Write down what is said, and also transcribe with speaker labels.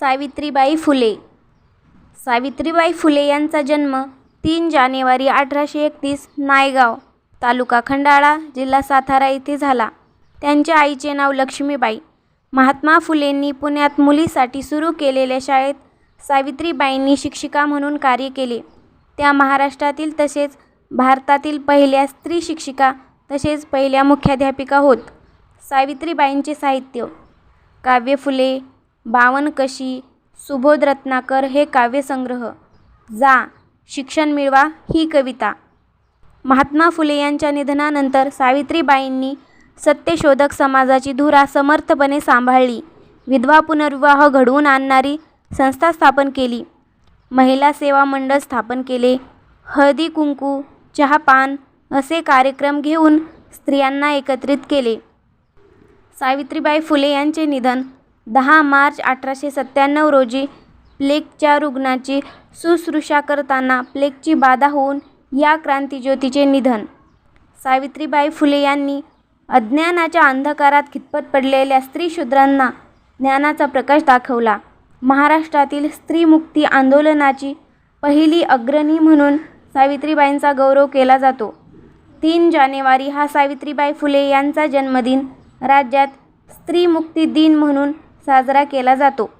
Speaker 1: सावित्रीबाई फुले. सावित्रीबाई फुले यांचा जन्म तीन जानेवारी अठराशे एकतीस नायगाव तालुका खंडाळा जिल्हा सातारा येथे झाला. त्यांच्या आईचे नाव लक्ष्मीबाई. महात्मा फुलेंनी पुण्यात मुलीसाठी सुरू केलेल्या शाळेत सावित्रीबाईंनी शिक्षिका म्हणून कार्य केले. त्या महाराष्ट्रातील तसेच भारतातील पहिल्या स्त्री शिक्षिका तसेच पहिल्या मुख्याध्यापिका होत. सावित्रीबाईंचे साहित्य. काव्य फुले बावनकशी सुबोध रत्नाकर हे काव्यसंग्रह. जा शिक्षण मिळवा ही कविता. महात्मा फुले यांच्या निधनानंतर सावित्रीबाईंनी सत्यशोधक समाजाची धुरा समर्थपणे सांभाळली. विधवा पुनर्विवाह घडवून आणणारी संस्था स्थापन केली. महिला सेवा मंडळ स्थापन केले. हळदी कुंकू चहापान असे कार्यक्रम घेऊन स्त्रियांना एकत्रित केले. सावित्रीबाई फुले यांचे निधन दहा मार्च अठराशे सत्त्याण्णव रोजी प्लेगच्या रुग्णाची शुश्रूषा करताना प्लेगची बाधा होऊन या क्रांतिज्योतीचे निधन. सावित्रीबाई फुले यांनी अज्ञानाच्या अंधकारात खितपत पडलेल्या स्त्रीशूद्रांना ज्ञानाचा प्रकाश दाखवला. महाराष्ट्रातील स्त्रीमुक्ती आंदोलनाची पहिली अग्रणी म्हणून सावित्रीबाईंचा गौरव केला जातो. तीन जानेवारी हा सावित्रीबाई फुले यांचा जन्मदिन राज्यात स्त्रीमुक्ती दिन म्हणून साजरा केला जातो.